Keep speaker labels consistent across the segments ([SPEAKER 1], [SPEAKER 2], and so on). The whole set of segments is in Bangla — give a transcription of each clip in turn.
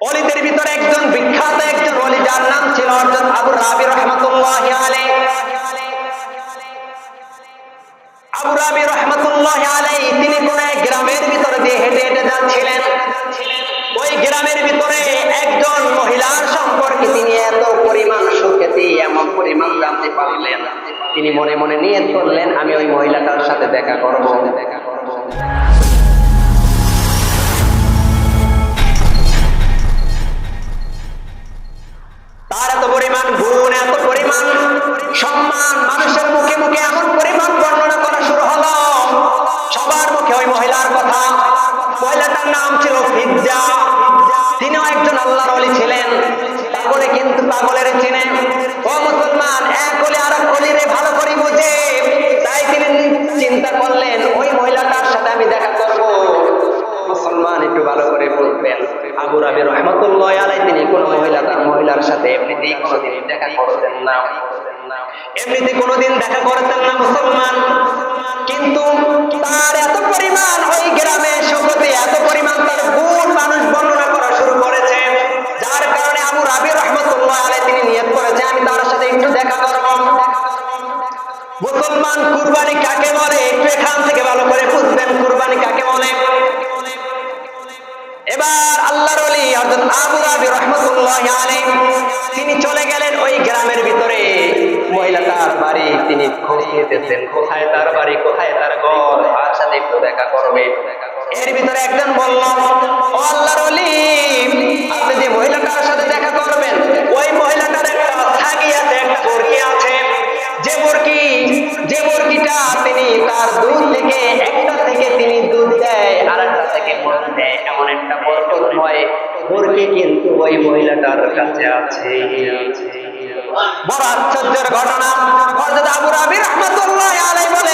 [SPEAKER 1] অলিদের ভিতরে একজন বিখ্যাত, একজন অলি যার নাম ছিল অর্থাৎ আবু রাবি রহমতুল্লাহ আবু রাবি রহমতুল্লাহ আলাই তিনি কোন এক গ্রামের ভিতরে দিয়ে হেঁটে হেঁটে যাচ্ছিলেন। ওই গ্রামের ভিতরে একজন মহিলার সম্পর্কে তিনি এত পরিমাণ সুখেতি এমন পরিমাণ জানতে পারলেন। তিনি মনে মনে নিয়ে করলেন আমি ওই মহিলাটার সাথে দেখা করব দেখা করব। মহিলাটার নাম ছিল ফিজ্জা। তিনিও একজন আল্লাহর অলি ছিলেন। পাগলে কিন্তু পাগলের চিনে। ও মুসলমান, এক অলি আর এক অলিরে ভালো করে বুঝে। তাই তিনি চিন্তা করলেন, ওই মহিলাটার সাথে আমি দেখা করব। মুসলমান, একটু ভালো করে বলবেন। আবু রাবি রহমতুল্লাহ আলাই তিনি কোন মহিলা, তার মহিলার সাথে এমনিতেই কোনোদিন দেখা করতেন না। এমনিতে কোনোদিন দেখা করতেন না মুসলমান। কিন্তু তার এত পরিমাণ ওই গ্রামে সুগতি এত পরিমাণ তার গুণ মানুষ বর্ণনা করা শুরু করেছে যার কারণে আবু রাবি রহমতুল্লাহ আলাই তিনি নিয়ত করেছে আমি তার সাথে একটু দেখা করব মুসলমান কুরবানি কাকে বলে একটু এখান থেকে ভালো করে বুঝবেন কুরবানি কাকে বলে এবার আল্লাহর ওলি অর্থাৎ আবু রাবি রহমতুল্লাহ আলাইহি তিনি চলে গেলেন ওই গ্রামের ভিতরে। মহিলা তার বাড়ি তিনি খুঁজতেছেন কোথায় তার বাড়ি, কোথায় তার ঘর? তার সাথে দেখা করবে। এর ভিতরে একজন বলল ওই মহিলাটার কাছে আছে। বড় আশ্চর্যের ঘটনা। আবু রাবি রাহমাতুল্লাহ বলে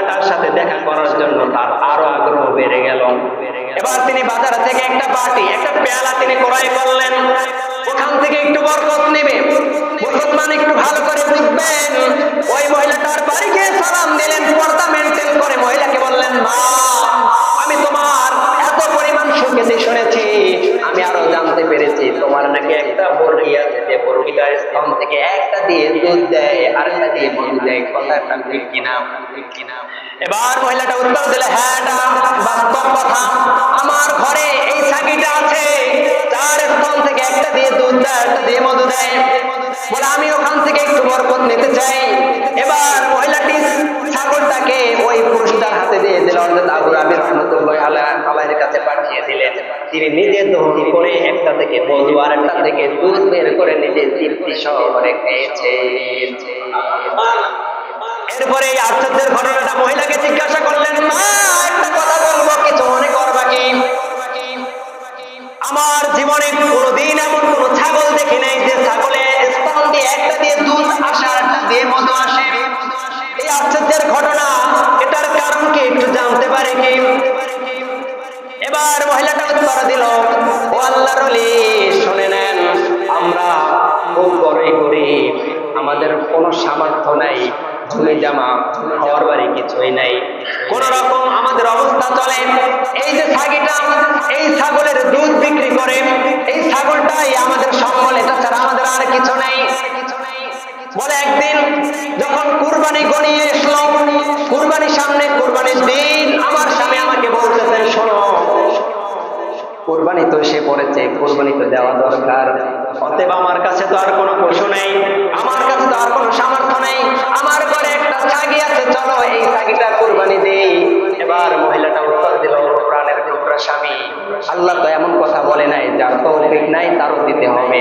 [SPEAKER 1] মহিলাটার সাথে দেখা করার জন্য তার আরও আগ্রহ বেড়ে গেল। এবার তিনি বাজার থেকে একটা বাটি, একটা পেয়ালা তিনি ক্রয় করলেন। ওখান থেকে একটু বরকত নেবে। বরকত মানে একটু ভালো করে বুঝবেন। ওই মহিলাটার বাড়ি দুধ দেয় আরেকটা দিয়ে মধু দেয় কথা একটা ঠিক কিনা? কিনা? এবার মহিলাটা উত্তর দিলে হ্যাঁ বাস্তব কথা। আমার ঘরে এই ছাগিটা আছে। তার স্তন থেকে একটা দিয়ে দুধ দেয়, একটা দিয়ে মধু দেয়। বলে, আমি ওখান থেকে একটু বরকত নিতে চাই এবার মহিলাটি ছাগলটাকে ওই পুরুষটার হাতে দিয়ে দিল অর্থাৎ আবু রাবি রহমতুল্লাহ আল্লাহ আল্লাহর কাছে পাঠিয়ে দিলেন তিনি নিজে দহন করে একটা থেকে মধু আর একটা থেকে দুধ বের করে নিজের তৃপ্তি সহকারে খেয়েছে এরপরে এই আশ্চর্যের ঘটনাটা মহিলাকে জিজ্ঞাসা করলেন, মা, একটা কথা বলব, কিছু মনে করবা কি? আমার জীবনে গরিব আমাদের কোনো সামর্থ্য নাই জমি জামা, ঘর বাড়ি কিছুই নাই। কোন রকম আমাদের অবস্থা চলে, এই যে ছাগিটা, এই ছাগলের দুধ বিক্রি করে, এই ছাগলটাই আমাদের সম্বল এটা ছাড়া আমাদের আর কিছু নেই। বলে একদিন, যখন কুরবানি গনিয়ে এসলো কুরবানির সামনে, কুরবানির দিন, আমার স্বামী আমাকে বলতেছেন, শোনো, কোরবানি তো সে পড়েছে কোরবানি তো দেওয়া দরকার। অতএব আমার কাছে তো আর কোনো পশু নেই, আমার কাছে তো আর কোনো সামর্থ্য নেই, আমার ঘরে একটা ছাগি আছে, চলো এই ছাগিটা কোরবানি দেই। এবার মহিলাটা উত্তর দিল, প্রাণের টুকরা স্বামী, আল্লাহ তো এমন কথা বলে নাই, যার তৌফিক নাই, তারও দিতে হবে।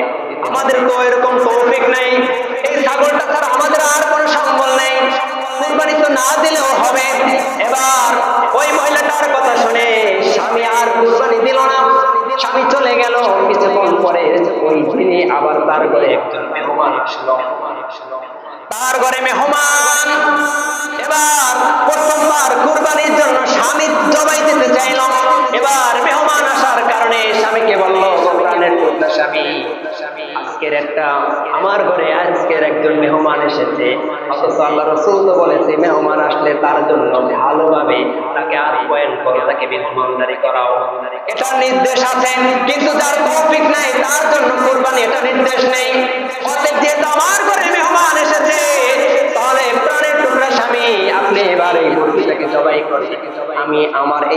[SPEAKER 1] ওই দিনে আবার তার ঘরে একজন মেহমান আসলো তার ঘরে মেহমান। এবার প্রথমবার কুরবানির জন্য স্বামী জবাই দিতে চাইল। এবার মেহমান আসার কারণে স্বামীকে বলল প্রাণের টুকরা স্বামী, আজকের একটা আমার ঘরে আজকের একজন মেহমান এসেছে। অথচ আল্লাহ রসুল তো বলেছে, মেহমান আসলে তার জন্য ভালোভাবে তাকে আপ্যায়ন করো, তাকে মেহমানদারি করাও। এটা নির্দেশ আছে, কিন্তু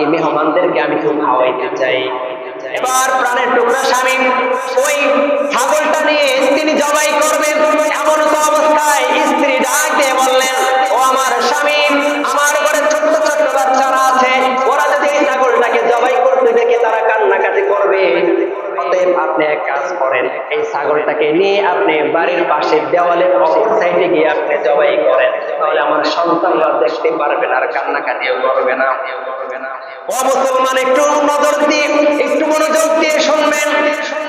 [SPEAKER 1] এই মেহমানদেরকে আমি খুব খাওয়াইতে চাই। এবার প্রাণের টুকরা স্বামী, ওই ছাগলটা নিয়ে তিনি জবাই করবেন এমন তো অবস্থায় স্ত্রী ডাক বললেন, ও আমার স্বামী, আমার ঘরে ছোট্ট ছোট্ট বাচ্চারা আছে। ওরা যদি এই ছাগলটাকে জবাই করতে দেখে তারা কান্নাকাটি করবে। অতএব আপনি এক কাজ করেন, এই ছাগলটাকে নিয়ে আপনি বাড়ির পাশে দেওয়ালে অপর সাইডে গিয়ে আপনি জবাই করেন। তাহলে আমার সন্তানরা দেখতে পারবে না আর কান্নাকাটিও করবে না। ও মুসলমান, একটু নজর দিয়ে একটু মনোযোগ দিয়ে শুনবেন।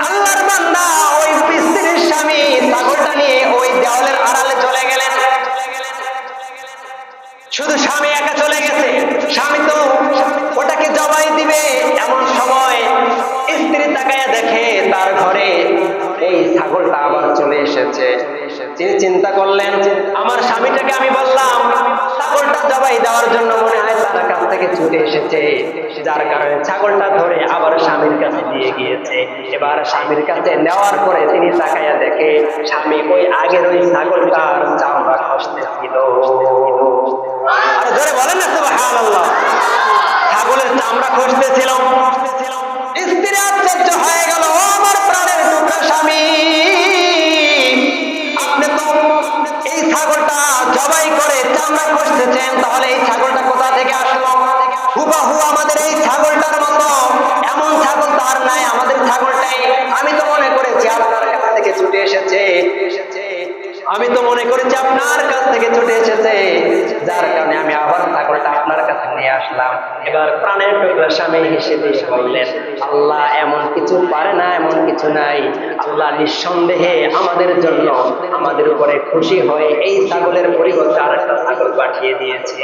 [SPEAKER 1] আল্লাহর বান্দা ওই স্ত্রীর স্বামী ছাগলটা নিয়ে ওই দেওয়ালের আড়ালে চলে গেলেন। শুধু স্বামী একা চলে গেছে, স্বামী তো ওটাকে জবাই দিবে। এমন সময় স্ত্রী তাকায় দেখে তার ঘরে এই ছাগলটা আবার চলে এসেছে। তিনি চিন্তা করলেন, আমার স্বামীটাকে আমি বললাম দেওয়ার জন্য মনে হয় কাছ থেকে ছুটে এসেছে। যার কারণে ছাগলটা ধরে আবার স্বামীর কাছে দিয়ে গিয়েছে। এবার স্বামীর কাছে নেওয়ার পরে তিনি তাকাইয়া দেখে, স্বামী, ওই আগের ওই ছাগলটার চামড়া খসতেছিল আর ধরে বলেন না তো হুবাহু আমাদের এই ছাগলটার মতো। এমন ছাগল তো আর নাই, আমাদের ছাগলটাই আমি তো মনে করেছি আপনার কাছ থেকে ছুটে এসেছে। আমি তো মনে করেছি আপনার কাছ থেকে ছুটে এসেছে। যার কারণে আমি আবার ছাগলটা আপনার কাছে নিয়ে আসলাম। এবার প্রাণের টুকরা স্বামী হিসেবে বললেন, আল্লাহ এমন কিছু পারে না, এমন কিছু নাই। আল্লাহ নিঃসন্দেহে আমাদের জন্য আমাদের উপরে খুশি হয়ে এই ছাগলের পরিবর্তে আর একটা ছাগল পাঠিয়ে দিয়েছে।